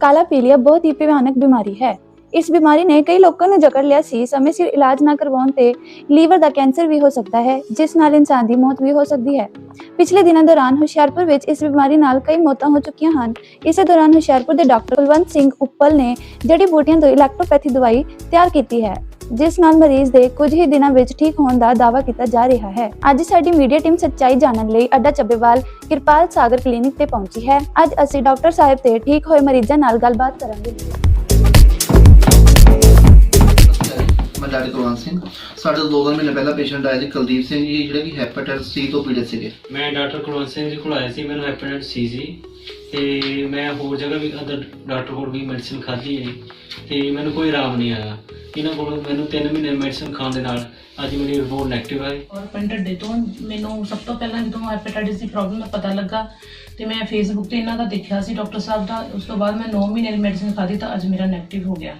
ਕਾਲਾ ਪੀਲੀਆ ਬਹੁਤ ਹੀ ਭਿਆਨਕ ਬਿਮਾਰੀ ਹੈ। ਇਸ ਬਿਮਾਰੀ ਨੇ ਕਈ ਲੋਕਾਂ ਨੂੰ ਜਕੜ ਲਿਆ ਸੀ। ਸਮੇਂ ਸਿਰ ਇਲਾਜ ਨਾ ਕਰਵਾਉਣ ਤੇ ਲੀਵਰ ਦਾ ਕੈਂਸਰ ਵੀ ਹੋ ਸਕਦਾ ਹੈ, ਜਿਸ ਨਾਲ ਇਨਸਾਨ ਦੀ ਮੌਤ ਵੀ ਹੋ ਸਕਦੀ ਹੈ। ਪਿਛਲੇ ਦਿਨਾਂ ਦੌਰਾਨ ਹੁਸ਼ਿਆਰਪੁਰ ਵਿੱਚ ਇਸ ਬਿਮਾਰੀ ਨਾਲ ਕਈ ਮੌਤਾਂ ਹੋ ਚੁੱਕੀਆਂ ਹਨ। ਇਸੇ ਦੌਰਾਨ ਹੁਸ਼ਿਆਰਪੁਰ ਦੇ ਡਾਕਟਰ ਕੁਲਵੰਤ ਸਿੰਘ ਉੱਪਲ ਨੇ ਜੜੀ ਬੂਟੀਆਂ ਤੋਂ ਇਲੈਕਟ੍ਰੋਪੈਥੀ ਦਵਾਈ ਤਿਆਰ ਕੀਤੀ ਹੈ। ਜਿਸ ਨਾਲ ਮਰੀਜ਼ ਦੇ ਕੁਝ ਹੀ ਦਿਨਾਂ ਵਿੱਚ ਠੀਕ ਹੋਣ ਦਾ ਦਾਅਵਾ ਕੀਤਾ ਜਾ ਰਿਹਾ ਹੈ। ਅੱਜ ਸਾਡੀ ਮੀਡੀਆ ਟੀਮ ਸੱਚਾਈ ਜਾਣਨ ਲਈ ਅੱਡਾ ਚੱਬੇਵਾਲ ਕਿਰਪਾਲ ਸਾਗਰ ਕਲੀਨਿਕ ਤੇ ਪਹੁੰਚੀ ਹੈ। ਅੱਜ ਅਸੀਂ ਡਾਕਟਰ ਸਾਹਿਬ ਤੇ ਠੀਕ ਹੋਏ ਮਰੀਜ਼ਾਂ ਨਾਲ ਗੱਲਬਾਤ ਕਰਾਂਗੇ। ਮੈਂ ਡਾਕਟਰ ਕੁਲਵੰਤ ਸਿੰਘ। ਸਾਡੇ ਤੋਂ ਦੋ ਤਿੰਨ ਮਹੀਨੇ ਪਹਿਲਾਂ ਪੇਸ਼ੈਂਟ ਆਇਆ ਸੀ ਕੁਲਦੀਪ ਸਿੰਘ ਜੀ ਜਿਹੜੇ ਕਿ ਹੈਪੇਟਾਈਟਸ ਸੀ ਤੋਂ ਪੀੜਤ ਸੀਗੇ। ਮੈਂ ਡਾਕਟਰ ਕੁਲਵੰਤ ਸਿੰਘ ਜੀ ਕੋਲ ਆਇਆ ਸੀ ਮੈਨੂੰ ਹੈਪੇਟਾਈਟਸ ਸੀ ਸੀ। ਤੇ ਮੈਂ ਹੋਰ ਜਗ੍ਹਾ ਵੀ ਅਦਰ ਡਾਕਟਰ ਕੋਲ ਵੀ ਮੈਡੀਸਿਨ ਖਾਧੀ ਹੈ ਜੀ। ਤੇ ਮੈਨੂੰ ਕੋਈ ਆਰਾਮ ਨਹੀਂ ਆਇਆ। ਇਹਨਾਂ ਕੋਲ ਮੈਨੂੰ 3 ਮਹੀਨੇ ਮੈਡੀਸਿਨ ਖਾਣ ਦੇ ਨਾਲ ਅੱਜ ਮੇਰੀ ਰਿਪੋਰਟ ਨੈਗੇਟਿਵ ਆਈ। ਔਰ ਪਿੰਡ ਢੱਡੇ ਤੋਂ ਮੈਨੂੰ ਸਭ ਤੋਂ ਪਹਿਲਾਂ ਜਦੋਂ ਹੈਪੇਟਾਈਟਿਸ ਦੀ ਪ੍ਰੋਬਲਮ ਦਾ ਪਤਾ ਲੱਗਾ ਤੇ ਮੈਂ ਫੇਸਬੁੱਕ ਤੇ ਇਹਨਾਂ ਦਾ ਦੇਖਿਆ ਸੀ ਡਾਕਟਰ ਸਾਹਿਬ ਦਾ ਉਸ ਤੋਂ ਬਾਅਦ ਮੈਂ 9 ਮਹੀਨੇ ਦੀ ਮੈਡੀਸਿਨ ਖਾਧੀ ਤਾਂ ਅੱਜ ਮੇਰਾ ਨੈਗੇਟਿਵ ਹੋ ਗਿਆ।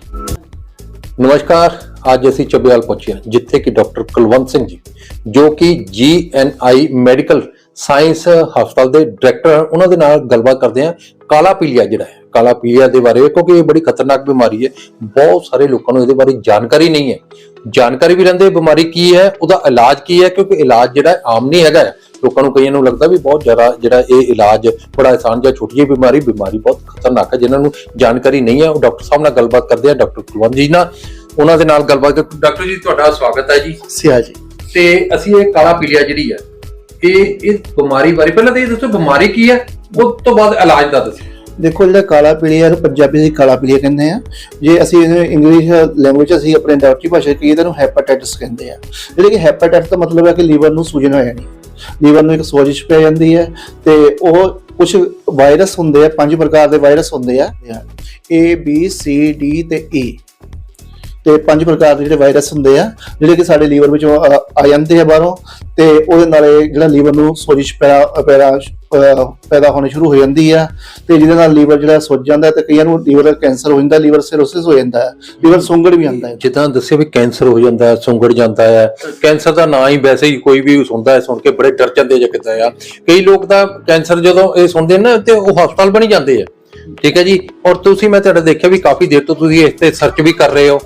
ਨਮਸਕਾਰ ਅੱਜ ਅਸੀਂ ਚੱਬੇਵਾਲ ਪਹੁੰਚੇ ਹਾਂ ਜਿੱਥੇ ਕਿ ਡਾਕਟਰ ਕੁਲਵੰਤ ਸਿੰਘ ਜੀ ਜੋ ਕਿ ਜੀਐਨਆਈ ਮੈਡੀਕਲ ਸਾਇੰਸ ਹਸਪਤਾਲ ਦੇ ਡਾਇਰੈਕਟਰ ਹਨ। ਉਹਨਾਂ ਦੇ ਨਾਲ ਗੱਲਬਾਤ ਕਰਦੇ ਹਾਂ। ਕਾਲਾ ਪੀਲੀਆ ਜਿਹੜਾ ਹੈ ਕਾਲਾ ਪੀਲੀਆ ਦੇ ਬਾਰੇ ਕਿਉਂਕਿ ਇਹ ਬੜੀ ਖਤਰਨਾਕ ਬਿਮਾਰੀ ਹੈ। ਬਹੁਤ ਸਾਰੇ ਲੋਕਾਂ ਨੂੰ ਇਹਦੇ ਬਾਰੇ ਜਾਣਕਾਰੀ ਨਹੀਂ ਹੈ। ਜਾਣਕਾਰੀ ਵੀ ਰਹਿੰਦੇ ਬਿਮਾਰੀ ਕੀ ਹੈ ਉਹਦਾ ਇਲਾਜ ਕੀ ਹੈ ਕਿਉਂਕਿ ਇਲਾਜ ਜਿਹੜਾ ਆਮ ਨਹੀਂ ਹੈਗਾ। ਲੋਕਾਂ ਨੂੰ ਕਈਆਂ ਨੂੰ ਲੱਗਦਾ ਵੀ ਬਹੁਤ ਜ਼ਿਆਦਾ ਜਿਹੜਾ ਇਹ ਇਲਾਜ ਬੜਾ ਆਸਾਨ ਜਾਂ ਛੋਟੀ ਜਿਹੀ ਬਿਮਾਰੀ ਬਿਮਾਰੀ ਬਹੁਤ ਖਤਰਨਾਕ ਹੈ। ਜਿਨ੍ਹਾਂ ਨੂੰ ਜਾਣਕਾਰੀ ਨਹੀਂ ਹੈ ਉਹ ਡਾਕਟਰ ਸਾਹਿਬ ਨਾਲ ਗੱਲਬਾਤ ਕਰਦੇ ਆ ਡਾਕਟਰ ਕੁਲਵੰਤ ਜੀ ਨਾਲ। ਉਹਨਾਂ ਦੇ ਨਾਲ ਗੱਲਬਾਤ ਡਾਕਟਰ ਜੀ ਤੁਹਾਡਾ ਸਵਾਗਤ ਹੈ ਜੀ। ਸਿਆ ਜੀ। ਤੇ ਅਸੀਂ ਇਹ ਕਾਲਾ ਪੀਲੀਆ ਜਿਹੜੀ ਹੈ ਇਹ ਇਹ ਬਿਮਾਰੀ ਬਾਰੇ ਪਹਿਲਾਂ ਤਾਂ ਇਹ ਦੱਸੋ ਬਿਮਾਰੀ ਕੀ ਹੈ, ਉਸ ਤੋਂ ਬਾਅਦ ਇਲਾਜ ਦਾ ਦੱਸੋ। ਦੇਖੋ ਜਿਹੜਾ ਕਾਲਾ ਪੀਲੀਆ ਨੂੰ ਪੰਜਾਬੀ ਵਿੱਚ ਕਾਲਾ ਪੀਲੀਆ ਕਹਿੰਦੇ ਆ। ਜੇ ਅਸੀਂ ਇਹਨੂੰ ਇੰਗਲਿਸ਼ ਲੈਂਗੁਏਜ ਅਸੀਂ ਆਪਣੇ ਡਾਕਟਰੀ ਭਾਸ਼ਾ 'ਚ ਕਹੀਏ ਤਾਂ ਇਹਨੂੰ ਹੈਪੇਟਾਈਟਸ ਕਹਿੰਦੇ ਆ। ਜਿਹੜੇ ਕਿ ਹੈਪੇਟਾਈਟਸ ਦਾ ਮਤਲਬ ਹੈ ਕਿ ਲੀਵਰ ਨੂੰ ਸੂਜਨ ਹੋ ਜਾਣੀ ਲੀਵਰ ਨੂੰ ਇੱਕ ਸੋਜਿਸ਼ ਪੈ ਜਾਂਦੀ ਹੈ ਤੇ ਉਹ ਕੁਝ ਵਾਇਰਸ ਹੁੰਦੇ ਆ, ਪੰਜ ਪ੍ਰਕਾਰ ਦੇ ਵਾਇਰਸ ਹੁੰਦੇ ਆ। A, B, C, D ਤੇ E ਤੇ ਪੰਜ ਪ੍ਰਕਾਰ ਦੇ ਜਿਹੜੇ ਵਾਇਰਸ ਹੁੰਦੇ ਆ, ਜਿਹੜੇ ਕਿ ਸਾਡੇ ਲੀਵਰ ਵਿੱਚੋਂ ਆ ਜਾਂਦੇ ਆ ਬਾਹਰੋਂ, ਤੇ ਉਹਦੇ ਨਾਲ ਇਹ ਜਿਹੜਾ ਲੀਵਰ ਨੂੰ ਸੋਜਿਸ਼ ਪੈਦਾ ਪੈਦਾ ਪੈਦਾ ਹੋਣੀ ਸ਼ੁਰੂ ਹੋ ਜਾਂਦੀ ਆ, ਤੇ ਜਿਹਦੇ ਨਾਲ ਲੀਵਰ ਜਿਹੜਾ ਸੁੱਜ ਜਾਂਦਾ ਤੇ ਕਈਆਂ ਨੂੰ ਲੀਵਰ ਕੈਂਸਰ ਹੋ ਜਾਂਦਾ, ਲੀਵਰ ਸਿਰੋਸਿਸ ਹੋ ਜਾਂਦਾ ਹੈ ਲੀਵਰ ਸੁੰਗੜ ਵੀ ਆਉਂਦਾ ਹੈ। ਜਿੱਦਾਂ ਦੱਸਿਆ ਵੀ ਕੈਂਸਰ ਹੋ ਜਾਂਦਾ, ਸੁੰਗੜ ਜਾਂਦਾ ਹੈ ਕੈਂਸਰ ਦਾ ਨਾਂ ਹੀ ਵੈਸੇ ਹੀ ਕੋਈ ਵੀ ਸੁਣਦਾ ਹੈ, ਸੁਣ ਕੇ ਬੜੇ ਡਰ ਜਾਂਦੇ ਜਾਂ ਕਿੱਦਾਂ ਆ। ਕਈ ਲੋਕ ਤਾਂ ਕੈਂਸਰ ਜਦੋਂ ਇਹ ਸੁਣਦੇ ਨੇ ਨਾ, ਤੇ ਉਹ ਹਸਪਤਾਲ ਬਣੀ ਜਾਂਦੇ ਆ। ਠੀਕ ਹੈ ਜੀ, ਔਰ ਤੁਸੀਂ ਮੈਂ ਤੁਹਾਡਾ ਦੇਖਿਆ ਵੀ ਕਾਫੀ ਦੇਰ ਤੋਂ ਤੁਸੀਂ ਇਸ ਤੇ ਸਰਚ ਵੀ ਕਰ ਰਹੇ ਹੋ।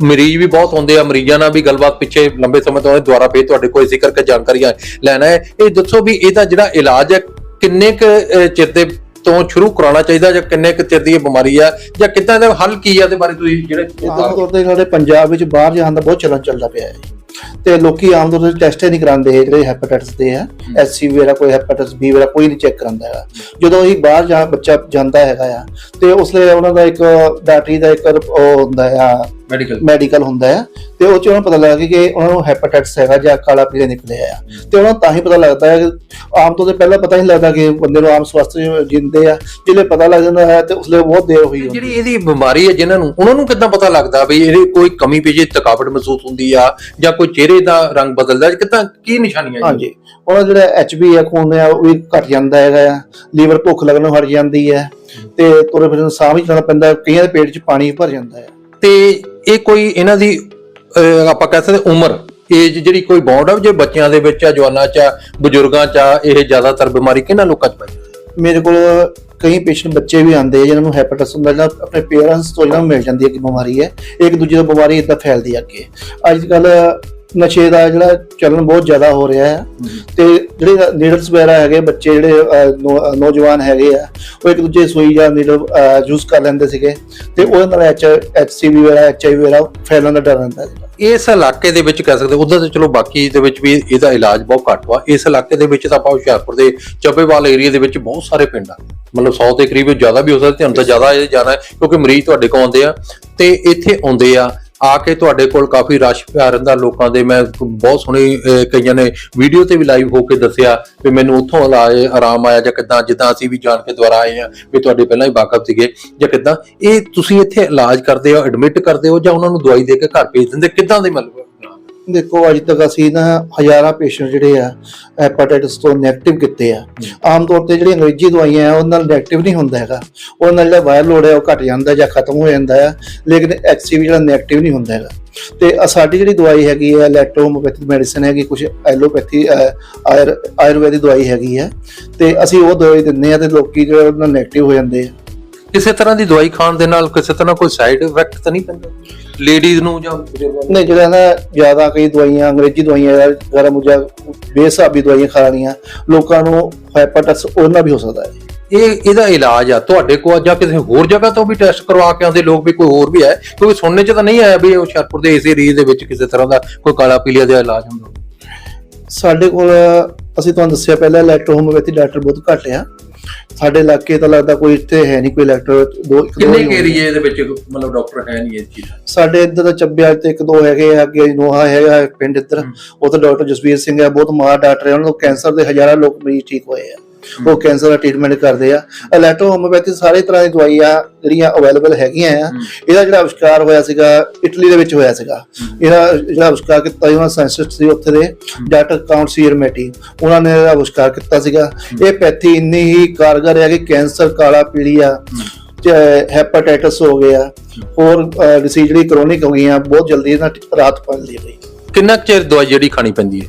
ਮਰੀਜ਼ ਵੀ ਬਹੁਤ ਹੁੰਦੇ ਆ ਮਰੀਜ਼ਾਂ ਨਾਲ ਵੀ ਗੱਲਬਾਤ ਪਿੱਛੇ ਲੰਬੇ ਸਮੇਂ ਤੋਂ ਇਹ ਦੁਆਰਾ ਫੇਰ ਤੁਹਾਡੇ ਕੋਲ ਜ਼ਿਕਰ ਕਰ ਜਾਣਕਾਰੀਆਂ ਲੈਣਾ ਹੈ। ਇਹ ਦੱਸੋ ਵੀ ਇਹਦਾ ਜਿਹੜਾ ਇਲਾਜ ਹੈ ਕਿੰਨੇ ਕੁ ਚਿਰ ਦੇ ਤੋਂ ਸ਼ੁਰੂ ਕਰਾਉਣਾ ਚਾਹੀਦਾ ਜਾਂ ਕਿੰਨੇ ਕੁ ਚਿਰ ਦੀ ਇਹ ਬਿਮਾਰੀ ਆ ਜਾਂ ਕਿੱਦਾਂ ਦਾ ਹੱਲ ਕੀ ਆ ਇਹਦੇ ਬਾਰੇ ਤੁਸੀਂ ਜਿਹੜੇ ਆਮ ਤੌਰ ਤੇ ਸਾਡੇ ਪੰਜਾਬ ਵਿੱਚ ਬਾਹਰ ਜਾਣ ਦਾ ਬਹੁਤ ਚਲਨ ਚੱਲਦਾ ਪਿਆ ਹੈ ਤੇ ਲੋਕੀ ਆਮ ਤੌਰ ਤੇ ਟੈਸਟ ਹੀ ਨਹੀਂ ਕਰਾਉਂਦੇ ਜਿਹੜੇ ਹੈਪੇਟਾਈਟਸ ਦੇ ਆ। ਐਸਸੀ ਵਗੈਰਾ ਕੋਈ ਹੈਪੇਟਾਈਟਸ ਬੀ ਵਗੈਰਾ ਕੋਈ ਨਹੀਂ ਚੈੱਕ ਕਰਾਉਂਦਾ ਹੈਗਾ। ਜਦੋਂ ਹੀ ਬਾਹਰ ਜਾ ਬੱਚਾ ਜਾਂਦਾ ਹੈਗਾ ਆ ਤੇ ਉਸ ਲਈ ਉਹਨਾਂ ਦਾ ਇੱਕ ਡਾਕਟਰੀ ਦਾ ਇੱਕ ਉਹ ਹੁੰਦਾ ਆ ਮੈਡੀਕਲ ਮੈਡੀਕਲ ਹੁੰਦਾ ਹੈ ਤੇ ਉਹ ਚ ਉਹਨਾਂ ਨੂੰ ਪਤਾ ਲੱਗਾ ਕਿ ਉਹਨਾਂ ਨੂੰ ਹੈਪੇਟਾਈਟਸ ਹੈਗਾ ਜਾਂ ਕਾਲਾ ਪੀਲੀਆ ਨਿਕਲਿਆ ਆ। ਤੇ ਉਹਨਾਂ ਤਾਂ ਹੀ ਪਤਾ ਲੱਗਦਾ ਹੈ ਕਿ ਆਮ ਤੌਰ ਤੇ ਪਹਿਲਾਂ ਪਤਾ ਹੀ ਲੱਗਦਾ ਕਿ ਬੰਦੇ ਨੂੰ ਆਮ ਸਵਸਥ ਜਿੰਦੇ ਆ। ਜਿਹੜੇ ਪਤਾ ਲੱਗ ਜਾਂਦਾ ਹੈ ਤੇ ਉਸ ਲਈ ਬਹੁਤ ਦੇਰ ਹੋਈ ਹੁੰਦੀ ਜਿਹੜੀ ਇਹਦੀ ਬਿਮਾਰੀ ਹੈ ਜਿਨ੍ਹਾਂ ਨੂੰ ਉਹਨਾਂ ਨੂੰ ਕਿੱਦਾਂ ਪਤਾ ਲੱਗਦਾ ਵੀ ਇਹਦੇ ਕੋਈ ਕਮੀ ਪੇਸ਼ੀ ਥਕਾਵਟ ਮਹਿਸੂਸ ਹੁੰਦੀ ਆ ਜਾਂ ਕੋਈ ਚਿਹਰੇ ਦਾ ਰੰਗ ਬਦਲਦਾ ਕਿੱਦਾਂ ਕੀ ਨਿਸ਼ਾਨੀਆਂ? ਹਾਂਜੀ। ਉਹਨਾਂ ਦਾ ਜਿਹੜਾ ਐਚਬੀ ਹੈ ਖੂਨ ਹੈ ਉਹ ਵੀ ਘਟ ਜਾਂਦਾ ਹੈਗਾ ਆ। ਲੀਵਰ ਭੁੱਖ ਲੱਗਣੋਂ ਹਟ ਜਾਂਦੀ ਹੈ ਤੇ ਤੁਰੇ ਫਿਰਨ ਸਾਹ ਵੀ ਚੜਨਾ ਪੈਂਦਾ ਕਈਆਂ ਦੇ ਪੇਟ 'ਚ ਪਾਣੀ ਭਰ ਜਾਂਦਾ ਹੈ ਤੇ ਇਹ ਕੋਈ ਇਹਨਾਂ ਦੀ ਆਪਾਂ ਕਹਿ ਸਕਦੇ ਉਮਰ ਏਜ ਜਿਹੜੀ ਕੋਈ ਬੌਂਡ ਆ, ਜੇ ਬੱਚਿਆਂ ਦੇ ਵਿੱਚ ਆ, ਜਵਾਨਾਂ 'ਚ ਆ, ਬਜ਼ੁਰਗਾਂ 'ਚ ਆ, ਇਹ ਜ਼ਿਆਦਾਤਰ ਬਿਮਾਰੀ ਕਿਹਨਾਂ ਲੋਕਾਂ 'ਚ ਪਾਈ ਮੇਰੇ ਕੋਲ ਕਈ ਪੇਸ਼ੈਂਟ ਬੱਚੇ ਵੀ ਆਉਂਦੇ ਆ ਜਿਨ੍ਹਾਂ ਨੂੰ ਹੈਪੇਟਾਈਟਸ ਹੁੰਦਾ ਜਿਹੜਾ ਆਪਣੇ ਪੇਰੈਂਟਸ ਤੋਂ ਇਹਨਾਂ ਨੂੰ ਮਿਲ ਜਾਂਦੀ ਹੈ ਕਿ ਬਿਮਾਰੀ ਹੈ, ਇੱਕ ਦੂਜੇ ਤੋਂ ਬਿਮਾਰੀ ਇਦਾਂ ਫੈਲਦੀ ਹੈ ਅੱਗੇ। ਅੱਜ ਕੱਲ ਨਸ਼ੇ ਦਾ ਜਿਹੜਾ ਚੱਲਣ ਬਹੁਤ ਜ਼ਿਆਦਾ ਹੋ ਰਿਹਾ ਹੈ। ਤੇ ਜਿਹੜੇ ਨੀਡਲਸ ਵਗੈਰਾ ਹੈਗੇ, ਬੱਚੇ ਜਿਹੜੇ ਨੌ- ਨੌਜਵਾਨ ਹੈਗੇ ਆ, ਉਹ ਇੱਕ ਦੂਜੇ ਸੂਈ ਜਾਂ ਨੀਡਲ ਯੂਜ਼ ਕਰ ਲੈਂਦੇ ਸੀਗੇ। ਤੇ ਉਹਦੇ ਨਾਲ ਐਚ ਐਚਸੀਵੀ ਵਗੈਰਾ ਐਚਆਈਵੀ ਵਗੈਰਾ ਫੈਲਣ ਦਾ ਡਰ ਰਹਿੰਦਾ ਇਸ ਇਲਾਕੇ ਦੇ ਵਿੱਚ ਕਹਿ ਸਕਦੇ ਉਧਰ ਤੇ ਚਲੋ ਬਾਕੀ ਦੇ ਵਿੱਚ ਵੀ ਇਹਦਾ ਇਲਾਜ ਬਹੁਤ ਘੱਟ ਵਾ। ਇਸ ਇਲਾਕੇ ਦੇ ਵਿੱਚ ਤਾਂ ਆਪਾਂ ਹੁਸ਼ਿਆਰਪੁਰ ਦੇ ਚੱਬੇਵਾਲ ਏਰੀਆ ਦੇ ਵਿੱਚ ਬਹੁਤ ਸਾਰੇ ਪਿੰਡ ਆ। ਮਤਲਬ 100 ਦੇ ਕਰੀਬ ਜ਼ਿਆਦਾ ਵੀ ਹੋ ਸਕਦਾ, ਤੁਹਾਨੂੰ ਤਾਂ ਜ਼ਿਆਦਾ ਇਹ ਜਾਣਾ ਕਿਉਂਕਿ ਮਰੀਜ਼ ਤੁਹਾਡੇ ਕੋਲ ਆਉਂਦੇ ਆ। ਤੇ ਇੱਥੇ ਆਉਂਦੇ ਆ ਆ ਕੇ ਤੁਹਾਡੇ ਕੋਲ ਕਾਫੀ ਰਸ਼ ਪਿਆ ਰਹਿੰਦਾ ਲੋਕਾਂ ਦੇ। ਮੈਂ ਬਹੁਤ ਸੋਹਣੀ ਕਈਆਂ ਨੇ ਵੀਡੀਓ ਤੇ ਵੀ ਲਾਈਵ ਹੋ ਕੇ ਦੱਸਿਆ ਵੀ ਮੈਨੂੰ ਉੱਥੋਂ ਇਲਾਜ ਆਰਾਮ ਆਇਆ ਜਾਂ ਕਿਦਾਂ, ਜਿੱਦਾਂ ਅਸੀਂ ਵੀ ਜਾਣ ਕੇ ਦੁਆਰਾ ਆਏ ਆ ਵੀ ਤੁਹਾਡੇ ਪਹਿਲਾਂ ਹੀ ਵਾਕਫ ਸੀਗੇ ਜਾਂ ਕਿਦਾਂ। ਇਹ ਤੁਸੀਂ ਇੱਥੇ ਇਲਾਜ ਕਰਦੇ ਹੋ ਐਡਮਿਟ ਕਰਦੇ ਹੋ ਜਾਂ ਉਹਨਾਂ ਨੂੰ ਦਵਾਈ ਦੇ ਕੇ ਘਰ ਭੇਜ ਦਿੰਦੇ? ਕਿਦਾਂ ਦੇ ਮਤਲਬ? ਦੇਖੋ ਅੱਜ ਤੱਕ ਅਸੀਂ ਨਾ ਹਜ਼ਾਰਾਂ ਪੇਸ਼ੈਂਟ ਜਿਹੜੇ ਆ ਹੈਪੇਟਾਈਟਸ ਤੋਂ ਨੈਗੇਟਿਵ ਕੀਤੇ ਆ। ਆਮ ਤੌਰ ਤੇ ਜਿਹੜੀ ਅੰਗਰੇਜ਼ੀ ਦਵਾਈਆਂ ਆ ਉਹਨਾਂ ਨਾਲ ਨੈਗੇਟਿਵ ਨਹੀਂ ਹੁੰਦਾ ਹੈਗਾ। ਉਹਨਾਂ ਨਾਲ ਜਿਹੜਾ ਵਾਇਰਲ ਲੋਡ ਹੈ ਉਹ ਘਟ ਜਾਂਦਾ ਜਾਂ ਖਤਮ ਹੋ ਜਾਂਦਾ ਹੈ ਲੇਕਿਨ ਐਕਸੀਵੀ ਜਿਹੜਾ ਨੈਗੇਟਿਵ ਨਹੀਂ ਹੁੰਦਾ ਹੈਗਾ। ਤੇ ਸਾਡੀ ਜਿਹੜੀ ਦਵਾਈ ਹੈਗੀ ਹੈ ਇਲੈਕਟ੍ਰੋਹੋਮੋਪੈਥਿਕ ਮੈਡੀਸਨ ਹੈਗੀ ਕੁਝ ਐਲੋਪੈਥੀ ਆਯੁਰ ਆਯੁਰਵੈਦਿਕ ਦਵਾਈ ਹੈਗੀ ਹੈ ਤੇ ਅਸੀਂ ਉਹ ਦਵਾਈ ਦਿੰਦੇ ਆ ਤੇ ਲੋਕੀ ਜਿਹੜੇ ਉਹਨਾਂ ਨੈਗੇਟਿਵ ਹੋ ਜਾਂਦੇ ਆ। ਕਿਸੇ ਤਰ੍ਹਾਂ ਦੀ ਦਵਾਈ ਖਾਣ ਦੇ ਨਾਲ ਕਿਸੇ ਤਰ੍ਹਾਂ ਕੋਈ ਸਾਈਡ ਇਫੈਕਟ ਤਾਂ ਨਹੀਂ ਪੈਂਦਾ ਲੇਡੀਜ਼ ਨੂੰ ਜਾਂ ਬਜ਼ੁਰਗਾਂ ਨੂੰ? ਨਹੀਂ ਜਿਹੜਾ ਨਾ ਜ਼ਿਆਦਾ ਕਈ ਦਵਾਈਆਂ ਅੰਗਰੇਜ਼ੀ ਦਵਾਈਆਂ ਜਾਂ ਗਰਮ ਜਾਂ ਬੇਸਾਬੀ ਦਵਾਈਆਂ ਖਾਣੀਆਂ ਲੋਕਾਂ ਨੂੰ ਹੈਪਾਟਾਈਟਸ ਉਹਨਾਂ ਵੀ ਹੋ ਸਕਦਾ ਹੈ ਇਹ ਇਹਦਾ ਇਲਾਜ ਆ ਤੁਹਾਡੇ ਕੋਲ ਜਾਂ ਕਿਸੇ ਹੋਰ ਜਗ੍ਹਾ ਤੋਂ ਵੀ ਟੈਸਟ ਕਰਵਾ ਕੇ ਆਉਂਦੇ ਲੋਕ ਵੀ ਕੋਈ ਹੋਰ ਵੀ ਹੈ ਕਿਉਂਕਿ ਸੁਣਨੇ 'ਚ ਤਾਂ ਨਹੀਂ ਆਇਆ ਵੀ ਹੁਸ਼ਿਆਰਪੁਰ ਦੇ ਇਸ ਏਰੀਏ ਦੇ ਵਿੱਚ ਕਿਸੇ ਤਰ੍ਹਾਂ ਦਾ ਕੋਈ ਕਾਲਾ ਪੀਲੀਆ ਦਾ ਇਲਾਜ ਹੁੰਦਾ। ਸਾਡੇ ਕੋਲ ਅਸੀਂ ਤੁਹਾਨੂੰ ਦੱਸਿਆ ਪਹਿਲਾਂ ਇਲੈਕਟ੍ਰੋਹੋਮੋਪੈਥੀ ਡਾਕਟਰ ਬਹੁਤ ਘੱਟ ਆ ਸਾਡੇ ਇਲਾਕੇ ਤਾਂ ਲੱਗਦਾ ਕੋਈ ਇੱਥੇ ਹੈ ਨਹੀਂ ਕੋਈ ਇਲੈਕਟ੍ਰੋ ਦੋ ਇੱਕ ਦੋ ਕਿੰਨੇ ਹੀ ਕੁ ਹੋਣਗੇ। ਏਰੀਏ ਦੇ ਵਿੱਚ ਮਤਲਬ ਡਾਕਟਰ ਹੈ ਨਹੀਂ ਇਸ ਚੀਜ਼ ਦਾ ਸਾਡੇ ਇੱਧਰ ਤਾਂ ਚੱਬਿਆ ਤੇ ਇੱਕ ਦੋ ਹੈਗੇ ਆ ਅੱਗੇ ਨੋਹਾ ਹੈਗਾ ਇੱਕ ਪਿੰਡ ਇੱਧਰ। ਉੱਥੇ ਡਾਕਟਰ ਜਸਵੀਰ ਸਿੰਘ ਹੈ ਬਹੁਤ ਮਾਰ ਡਾਕਟਰ ਹੈ ਉਹਨਾਂ ਨੂੰ ਕੈਂਸਰ ਦੇ ਹਜ਼ਾਰਾਂ ਲੋਕ ਮਰੀਜ਼ ਠੀਕ ਹੋਏ ਆ। ਉਹ ਕੈਂਸਰ ਦਾ ਟ੍ਰੀਟਮੈਂਟ ਕਰਦੇ ਆ। ਇਲੈਕਟ੍ਰੋ ਹੋਮੋਪੈਥੀ ਸਾਰੇ ਤਰ੍ਹਾਂ ਦੀ ਦਵਾਈਆਂ ਜਿਹੜੀਆਂ ਅਵੇਲੇਬਲ ਹੈਗੀਆਂ ਆ। ਇਹਦਾ ਜਿਹੜਾ ਆਵਿਸ਼ਕਾਰ ਹੋਇਆ ਸੀਗਾ ਇਟਲੀ ਦੇ ਵਿੱਚ ਹੋਇਆ ਸੀਗਾ। ਇਹਦਾ ਜਿਹੜਾ ਆਵਿਸ਼ਕਾਰ ਕੀਤਾ ਸੀ ਉਹਨਾਂ ਸਾਇੰਟਿਸਟ ਸੀ ਉੱਥੇ ਦੇ ਡਾਕਟਰ ਕਾਉਂਟ ਸੀਰਮੈਟੀ ਉਹਨਾਂ ਨੇ ਇਹਦਾ ਆਵਿਸ਼ਕਾਰ ਕੀਤਾ ਸੀਗਾ। ਇਹ ਪੈਥੀ ਇੰਨੀ ਹੀ ਕਾਰਗਰ ਹੈ ਕਿ ਕੈਂਸਰ ਕਾਲਾ ਪੀਲੀਆ ਹੈਪਾਟਾਈਟਸ ਹੋ ਗਿਆ ਹੋਰ ਡਿਸੀਜ਼ ਜਿਹੜੀ ਕ੍ਰੋਨਿਕ ਹੋ ਗਈਆਂ ਬਹੁਤ ਜਲਦੀ ਇਹਨਾਂ ਰਾਤ ਪਾਉਂਦੀ ਹੈ ਕਿੰਨਾ ਚਿਰ ਦਵਾਈ ਜਿਹੜੀ ਖਾਣੀ ਪੈਂਦੀ ਹੈ?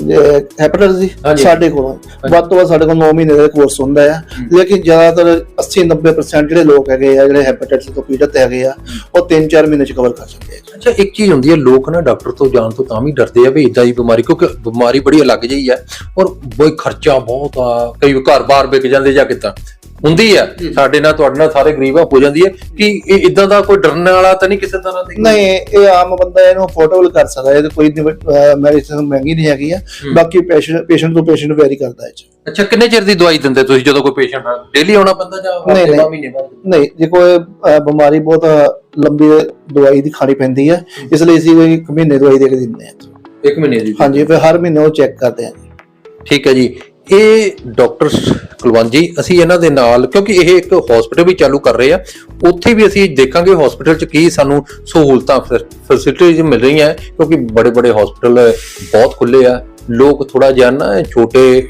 ਹੈਪਾਟਾਈਟਸ ਦੀ ਹਾਂਜੀ। ਸਾਡੇ ਕੋਲ। ਵੱਧ ਤੋਂ ਵੱਧ ਸਾਡੇ ਕੋਲ 9 ਮਹੀਨੇ ਦਾ ਕੋਰਸ ਹੁੰਦਾ ਹੈ। ਲੇਕਿਨ ਜ਼ਿਆਦਾਤਰ 80 90% ਜਿਹੜੇ ਲੋਕ ਹੈਗੇ ਆ ਜਿਹੜੇ ਹੈਪਾਟਾਈਟਸ ਤੋਂ ਪੀੜਤ ਹੈਗੇ ਆ ਉਹ 3-4 ਮਹੀਨੇ ਚ ਕਵਰ ਕਰ ਸਕਦੇ ਆ ਅੱਛਾ ਇੱਕ ਚੀਜ਼ ਹੁੰਦੀ ਹੈ ਲੋਕ ਨਾ ਡਾਕਟਰ ਤੋਂ ਜਾਣ ਤੋਂ ਤਾਂ ਵੀ ਡਰਦੇ ਆ ਵੀ ਇਦਾਂ ਦੀ ਬਿਮਾਰੀ ਕਿਉਂਕਿ ਬਿਮਾਰੀ ਬੜੀ ਅਲੱਗ ਜਿਹੀ ਹੈ ਔਰ ਬਈ ਖਰਚਾ ਬਹੁਤ ਆ ਕਈ ਘਰ ਬਾਹਰ ਵਿਕ ਜਾਂਦੇ ਜਾਂ ਕਿੱਦਾਂ। ਹੁੰਦੀ ਆ। ਸਾਡੇ ਨਾਲ ਤੁਹਾਡੇ ਨਾਲ ਸਾਰੇ ਗਰੀਬ ਹੋ ਜਾਂਦੀ ਹੈ ਕਿ ਇਹ ਇਦਾਂ ਦਾ ਕੋਈ ਡਰਨ ਵਾਲਾ ਤਾਂ ਨਹੀਂ ਕਿਸੇ ਤਰ੍ਹਾਂ ਦੀ ਨਹੀਂ ਇਹ ਆਮ ਬੰਦਾ ਇਹਨੂੰ ਅਫੋਰਡੇਬਲ ਕਰ ਸਕਦਾ। ਇਹ ਕੋਈ ਮੈਡੀਸਿਨ ਮਹਿੰਗੀ ਨਹੀਂ ਹੈਗੀ ਆ। ਬਾਕੀ ਪੇਸ਼ੈਂਟ ਪੇਸ਼ੈਂਟ ਤੋਂ ਪੇਸ਼ੈਂਟ ਵੈਰੀ ਕਰਦਾ ਹੈ। ਅੱਛਾ ਕਿੰਨੇ ਚਿਰ ਦੀ ਦਵਾਈ ਦਿੰਦੇ ਤੁਸੀਂ ਜਦੋਂ ਕੋਈ ਪੇਸ਼ੈਂਟ ਡੇਲੀ ਆਉਣਾ ਪੈਂਦਾ ਜਾਂ ਨਹੀਂ। ਮਹੀਨੇ ਬਾਅਦ? ਨਹੀਂ ਜੇ ਕੋਈ ਬਿਮਾਰੀ ਬਹੁਤ ਲੰਬੀ ਦਵਾਈ ਦੀ ਖਾਣੀ ਪੈਂਦੀ ਹੈ। ਇਸ ਲਈ ਅਸੀਂ ਕੋਈ ਇੱਕ ਮਹੀਨੇ ਦਵਾਈ ਦੇ ਕੇ ਦਿੰਦੇ ਹਾਂ ਇੱਕ ਮਹੀਨੇ ਦੀ? ਹਾਂਜੀ ਫਿਰ ਹਰ ਮਹੀਨੇ ਉਹ ਚੈੱਕ ਕਰਦੇ ਹਾਂ ਠੀਕ ਹੈ ਜੀ। ਇਹ ਡਾਕਟਰ ਕੁਲਵੰਤ ਜੀ, ਅਸੀਂ ਇਹਨਾਂ ਦੇ ਨਾਲ, ਕਿਉਂਕਿ ਇਹ ਇੱਕ ਹਸਪੀਟਲ ਵੀ ਚਾਲੂ ਕਰ ਰਹੇ ਆ, ਉੱਥੇ ਵੀ ਅਸੀਂ ਦੇਖਾਂਗੇ ਹਸਪੀਟਲ 'ਚ ਕੀ ਸਾਨੂੰ ਸਹੂਲਤਾਂ ਫੈਸਿਲਿਟੀਜ਼ ਮਿਲ ਰਹੀਆਂ, ਕਿਉਂਕਿ ਬੜੇ ਬੜੇ ਹਸਪੀਟਲ ਬਹੁਤ ਖੁੱਲੇ ਆ। ਲੋਕ ਥੋੜਾ ਜਿਹਾ ਨਾ ਛੋਟੇ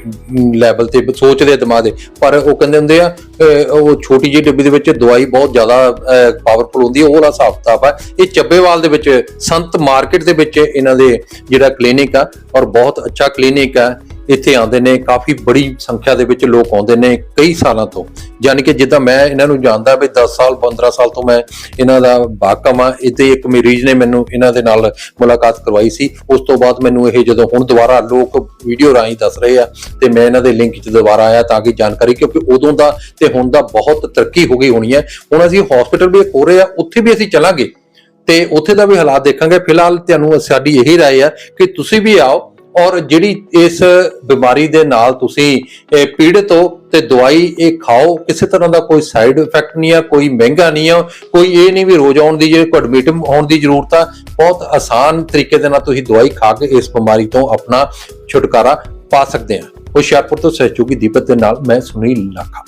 ਲੈਵਲ ਤੇ ਸੋਚਦੇ ਆ ਦਿਮਾਗ ਦੇ, ਪਰ ਉਹ ਕਹਿੰਦੇ ਹੁੰਦੇ ਆ ਉਹ ਛੋਟੀ ਜਿਹੀ ਡੱਬੀ ਦੇ ਵਿੱਚ ਦਵਾਈ ਬਹੁਤ ਜ਼ਿਆਦਾ ਪਾਵਰਫੁਲ ਹੁੰਦੀ ਹੈ, ਉਹ ਵਾਲਾ ਹਿਸਾਬ ਕਿਤਾਬ ਆ ਇਹ ਚੱਬੇਵਾਲ ਦੇ ਵਿੱਚ, ਸੰਤ ਮਾਰਕੀਟ ਦੇ ਵਿੱਚ ਇਹਨਾਂ ਦੇ ਜਿਹੜਾ ਕਲੀਨਿਕ ਆ, ਔਰ ਬਹੁਤ ਅੱਛਾ ਕਲੀਨਿਕ ਆ, ਇੱਥੇ ਆਉਂਦੇ ਨੇ, ਕਾਫੀ ਬੜੀ ਸੰਖਿਆ ਦੇ ਵਿੱਚ ਲੋਕ ਆਉਂਦੇ ਨੇ ਕਈ ਸਾਲਾਂ ਤੋਂ। ਯਾਨੀ ਕਿ ਜਿੱਦਾਂ ਮੈਂ ਇਹਨਾਂ ਨੂੰ ਜਾਣਦਾ ਵੀ 10 ਸਾਲ 15 ਸਾਲ ਤੋਂ ਮੈਂ ਇਹਨਾਂ ਦਾ ਬਾਕਮ ਆ ਇੱਥੇ ਇੱਕ ਮਰੀਜ਼ ਨੇ ਮੈਨੂੰ ਇਹਨਾਂ ਦੇ ਨਾਲ ਮੁਲਾਕਾਤ ਕਰਵਾਈ ਸੀ। ਉਸ ਤੋਂ ਬਾਅਦ ਮੈਨੂੰ ਇਹ ਜਦੋਂ ਹੁਣ ਦੁਬਾਰਾ ਲੋਕ ਵੀਡੀਓ ਰਾਹੀਂ ਦੱਸ ਰਹੇ ਆ, ਤੇ ਮੈਂ ਇਹਨਾਂ ਦੇ ਲਿੰਕ 'ਚ ਦੁਬਾਰਾ ਆਇਆ ਤਾਂ ਕਿ ਜਾਣਕਾਰੀ, ਕਿਉਂਕਿ ਉਦੋਂ ਦਾ ਤੇ ਹੁਣ ਦਾ ਬਹੁਤ ਤਰੱਕੀ ਹੋ ਗਈ ਹੋਣੀ ਹੈ ਹੁਣ ਅਸੀਂ ਹਸਪੀਟਲ ਵੀ ਹੋ ਰਹੇ ਆ ਉੱਥੇ ਵੀ ਅਸੀਂ ਚੱਲਾਂਗੇ ਤੇ ਉੱਥੇ ਦਾ ਵੀ ਹਾਲਾਤ ਦੇਖਾਂਗੇ ਫਿਲਹਾਲ ਤੁਹਾਨੂੰ ਸਾਡੀ ਇਹੀ رائے ਆ ਕਿ ਤੁਸੀਂ ਵੀ ਆਓ ਔਰ ਜਿਹੜੀ ਇਸ ਬਿਮਾਰੀ ਦੇ ਨਾਲ ਤੁਸੀਂ ਇਹ ਪੀੜਤ ਹੋ ਤੇ ਦਵਾਈ ਇਹ ਖਾਓ ਕਿਸੇ ਤਰ੍ਹਾਂ ਦਾ ਕੋਈ ਸਾਈਡ ਇਫੈਕਟ ਨਹੀਂ ਆ ਕੋਈ ਮਹਿੰਗਾ ਨਹੀਂ ਆ ਕੋਈ ਇਹ ਨਹੀਂ ਵੀ ਰੋਜ਼ ਆਉਣ ਦੀ ਜੇ ਕੋਈ ਐਡਮਿਟ ਹੋਣ ਦੀ ਜ਼ਰੂਰਤ ਆ ਬਹੁਤ ਆਸਾਨ ਤਰੀਕੇ ਦੇ ਨਾਲ ਤੁਸੀਂ ਦਵਾਈ ਖਾ ਕੇ ਇਸ ਬਿਮਾਰੀ ਤੋਂ ਆਪਣਾ ਛੁਟਕਾਰਾ ਪਾ ਸਕਦੇ ਆ ਹੁਸ਼ਿਆਰਪੁਰ ਤੋਂ ਸਹਿਯੋਗੀ ਦੀਪਕ ਦੇ ਨਾਲ ਮੈਂ ਸੁਨੀਲ ਲਾਖਾ